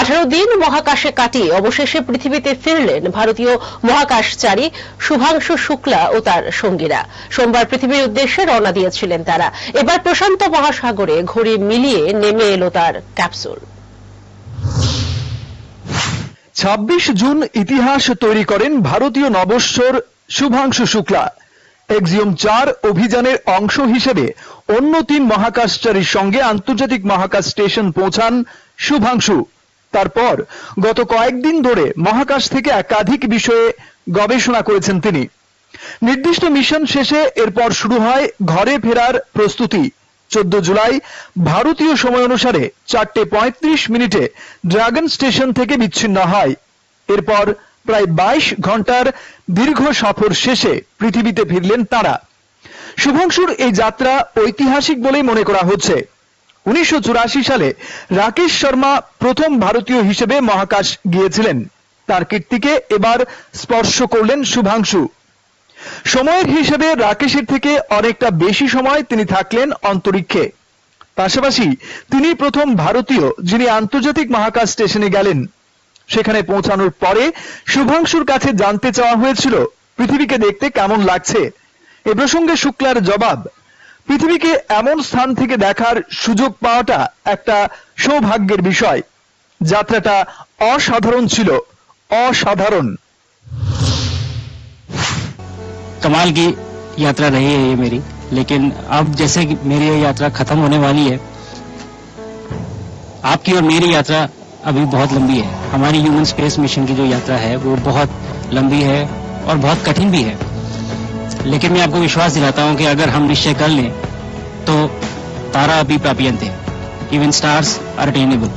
আঠারো দিন মহাকাশে কাটিয়ে অবশেষে পৃথিবীতে ফিরলেন ভারতীয় মহাকাশচারী শুভাংশু শুক্লা ও তার সঙ্গীরা। সোমবার পৃথিবীর উদ্দেশ্যে রওনা দিয়েছিলেন তারা। এবার প্রশান্ত মহাসাগরে ঘড়ি মিলিয়ে নেমে এলো তার ক্যাপসুল। ছাব্বিশ জুন ইতিহাস তৈরি করেন ভারতীয় নবশ্বর শুভাংশু শুক্লা। এক্সিওম চার অভিযানের অংশ হিসেবে অন্য তিন মহাকাশচারীর সঙ্গে আন্তর্জাতিক মহাকাশ স্টেশন পৌঁছান শুভাংশু। তারপর গত কয়েকদিন ধরে মহাকাশ থেকে একাধিক বিষয়ে গবেষণা করেছেন তিনি। নির্দিষ্ট মিশন শেষে এরপর শুরু হয় ঘরে ফেরার প্রস্তুতি। চোদ্দ জুলাই ভারতীয় সময় অনুসারে চারটে পঁয়ত্রিশ মিনিটে ড্রাগন স্টেশন থেকে বিচ্ছিন্ন হয়। এরপর প্রায় বাইশ ঘণ্টার দীর্ঘ সফর শেষে পৃথিবীতে ফিরলেন তারা। শুভাংশুর এই যাত্রা ঐতিহাসিক বলেই মনে করা হচ্ছে। উনিশশো সালে রাকেশ শর্মা প্রথম ভারতীয় হিসেবে মহাকাশ গিয়েছিলেন। তার কীর্তিকে এবার স্পর্শ করলেন শুভাংশু। সময়ের হিসেবে রাকেশের থেকে অনেকটা বেশি সময় তিনি থাকলেন অন্তরিক্ষে। পাশাপাশি তিনি প্রথম ভারতীয় যিনি আন্তর্জাতিক মহাকাশ স্টেশনে গেলেন। সেখানে পৌঁছানোর পরে শুভাংশুর কাছে জানতে চাওয়া হয়েছিল, পৃথিবীকে দেখতে কেমন লাগছে? এ প্রসঙ্গে শুক্লার জবাব পৃথিবীকে এমন স্থান থেকে দেখার সুযোগ পাওয়াটা একটা সৌভাগ্যের বিষয় যাত্রাটা অসাধারণ ছিল অসাধারণ कमाल की यात्रा रही है ये मेरी लेकिन अब जैसे कि मेरी ये यात्रा खत्म होने वाली है आपकी और मेरी यात्रा अभी बहुत लंबी है हमारी ह्यूमन स्पेस मिशन की जो यात्रा है वो बहुत लंबी है और बहुत कठिन भी है लेकिन मैं आपको विश्वास दिलाता हूँ कि अगर हम निश्चय कर लें तो तारा प्रापियंत है। इवन स्टार्स आर अटेनेबल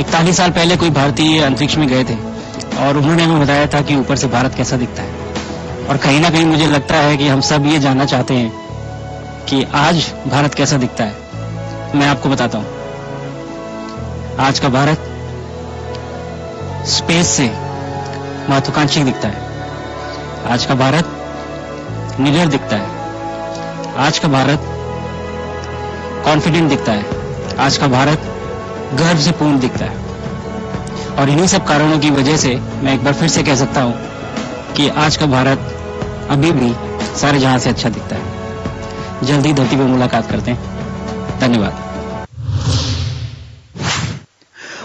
इकतालीस साल पहले कोई भारतीय अंतरिक्ष में गए थे, और उन्होंने हमें बताया था कि ऊपर से भारत कैसा दिखता है। और कहीं ना कहीं मुझे लगता है कि हम सब ये जानना चाहते हैं कि आज भारत कैसा दिखता है। मैं आपको बताता हूँ। आज का भारत स्पेस से महत्वाकांक्षी दिखता है। आज का भारत निडर दिखता है आज का भारत कॉन्फिडेंट दिखता है आज का भारत गर्व से पूर्ण दिखता है और इन्हीं सब कारणों की वजह से मैं एक बार फिर से कह सकता हूं कि आज का भारत अभी भी सारे जहां से अच्छा दिखता है जल्दी धरती पर मुलाकात करते हैं धन्यवाद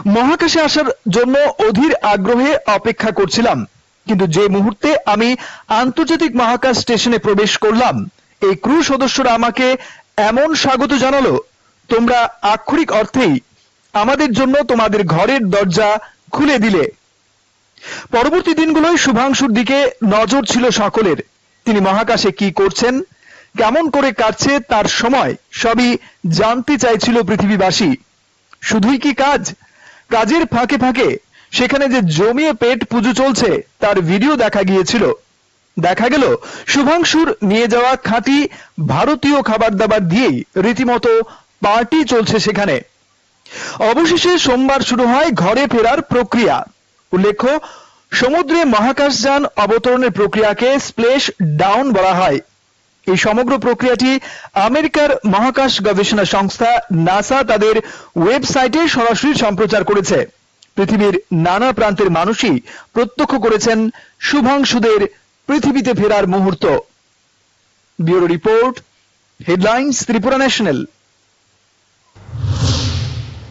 মহাকাশে আসার জন্য অধীর আগ্রহে অপেক্ষা করছিলাম কিন্তু যে মুহূর্তে আমি আন্তর্জাতিক মহাকাশ স্টেশনে প্রবেশ করলাম, এই ক্রু সদস্যরা আমাকে এমন স্বাগত জানালো, তোমরা আক্ষরিক অর্থেই আমাদের জন্য তোমাদের ঘরের দরজা খুলে দিলে। পরবর্তী দিনগুলোয় শুভাংশুর দিকে নজর ছিল সকলের। তিনি মহাকাশে কি করছেন, কেমন করে কাটছে তার সময় সবই জানতে চাইছিল পৃথিবীবাসী। শুধুই কি কাজ? কাজের ফাঁকে ফাঁকে সেখানে যে জমিয়ে পেট পুজো চলছে, তার ভিডিও দেখা গিয়েছিল। দেখা গেল, শুভাংশুর নিয়ে যাওয়া খাঁটি ভারতীয় খাবার দাবার দিয়েই রীতিমতো পার্টি চলছে সেখানে। অবশেষে সোমবার শুরু হয় ঘরে ফেরার প্রক্রিয়া। উল্লেখ্য, সমুদ্রে মহাকাশযান অবতরণের প্রক্রিয়াকে স্প্লেশ ডাউন বলা হয়। এই সমগ্র প্রক্রিয়াটি আমেরিকার মহাকাশ গবেষণা সংস্থা নাসা তাদের ওয়েবসাইটে সরাসরি সম্প্রচার করেছে। পৃথিবীর নানা প্রান্তের মানুষই প্রত্যক্ষ করেছেন শুভাংশুদের পৃথিবীতে ফেরার মুহূর্ত। Bureau report, headlines, Tripura national.